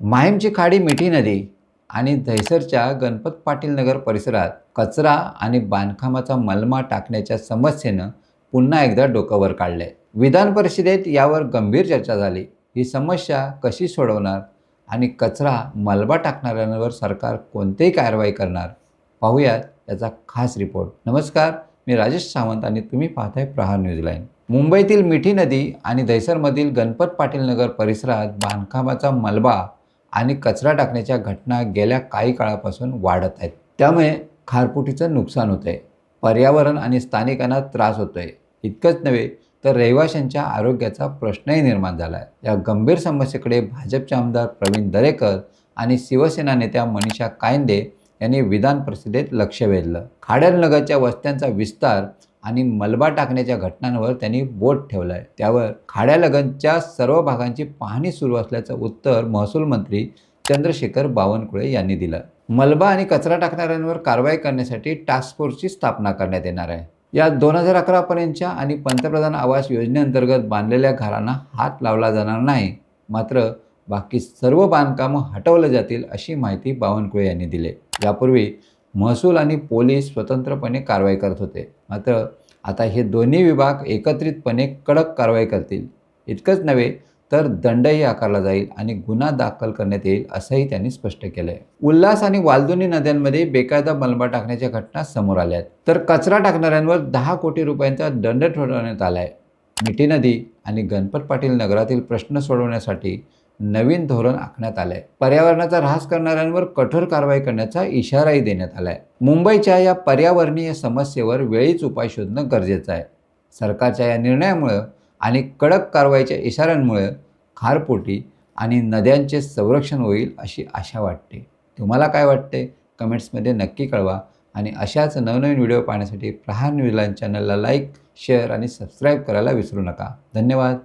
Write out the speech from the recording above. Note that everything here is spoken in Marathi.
माहीमची खाडी मिठी नदी आणि दहिसरच्या गणपत पाटील नगर परिसरात कचरा आणि बांधकामाचा मलमा टाकण्याच्या समस्येनं पुन्हा एकदा डोकं वर काढलंय विधान परिषदेत यावर गंभीर चर्चा झाली. ही समस्या कशी सोडवणार आणि कचरा मलबा टाकणाऱ्यांवर सरकार कोणतेही कारवाई करणार? पाहूयात याचा खास रिपोर्ट. नमस्कार मी राजेश सावंत आणि तुम्ही पाहताय प्रहार न्यूझीलँड मुंबईतील मिठी नदी आणि दहिसरमधील गणपत पाटील नगर परिसरात बांधकामाचा मलबा आणि कचरा टाकण्याच्या घटना गेल्या काही काळापासून वाढत आहेत. त्यामुळे खारपुटीचं नुकसान होतं आहे पर्यावरण आणि स्थानिकांना त्रास होतो आहे इतकंच नव्हे तर रहिवाशांच्या आरोग्याचा प्रश्नही निर्माण झाला आहे या गंभीर समस्येकडे भाजपचे आमदार प्रवीण दरेकर आणि शिवसेना नेत्या मनीषा कायंदे यांनी विधान परिषदेत लक्ष वेधलं. खाड्यालनगरच्या वस्त्यांचा विस्तार आणि मलबा टाकण्याच्या घटनांवर त्यांनी बोट ठेवलं आहे त्यावर खाड्यालगतच्या सर्व भागांची पाहणी सुरू असल्याचं उत्तर महसूल मंत्री चंद्रशेखर बावनकुळे यांनी दिलं. मलबा आणि कचरा टाकणाऱ्यांवर कारवाई करण्यासाठी टास्क फोर्सची स्थापना करण्यात येणार आहे. या दोन हजार अकरापर्यंतच्या आणि पंतप्रधान आवास योजनेअंतर्गत बांधलेल्या घरांना हात लावला जाणार नाही. मात्र बाकी सर्व बांधकामं हटवलं जातील अशी माहिती बावनकुळे यांनी दिली. यापूर्वी महसूल आणि पोलीस स्वतंत्रपणे कारवाई करत होते. मात्र आता हे दोन्ही विभाग एकत्रितपणे कडक कारवाई करतील. इतकंच नव्हे तर दंडही आकारला जाईल आणि गुन्हा दाखल करण्यात येईल असंही त्यांनी स्पष्ट केलं आहे उल्हास आणि वालदोनी नद्यांमध्ये बेकायदा मलबा टाकण्याच्या घटना समोर आल्या आहेत तर कचरा टाकणाऱ्यांवर दहा कोटी रुपयांचा दंड ठरवण्यात आला आहे मिठी नदी आणि गणपत पाटील नगरातील प्रश्न सोडवण्यासाठी नवीन धोरण आखण्यात आलं आहे पर्यावरणाचा ऱ्हास करणाऱ्यांवर कठोर कारवाई करण्याचा इशाराही देण्यात आला आहे मुंबईच्या या पर्यावरणीय समस्येवर वेळीच उपाय शोधणं गरजेचं आहे. सरकारच्या या निर्णयामुळं आणि कडक कारवाईच्या इशाऱ्यांमुळे खारपोटी आणि नद्यांचे संरक्षण होईल अशी आशा वाटते. तुम्हाला काय वाटते कमेंट्समध्ये नक्की कळवा आणि अशाच नवनवीन व्हिडिओ पाहण्यासाठी प्रहार न्यूझीलँड चॅनलला लाईक शेअर आणि सबस्क्राईब करायला विसरू नका. धन्यवाद.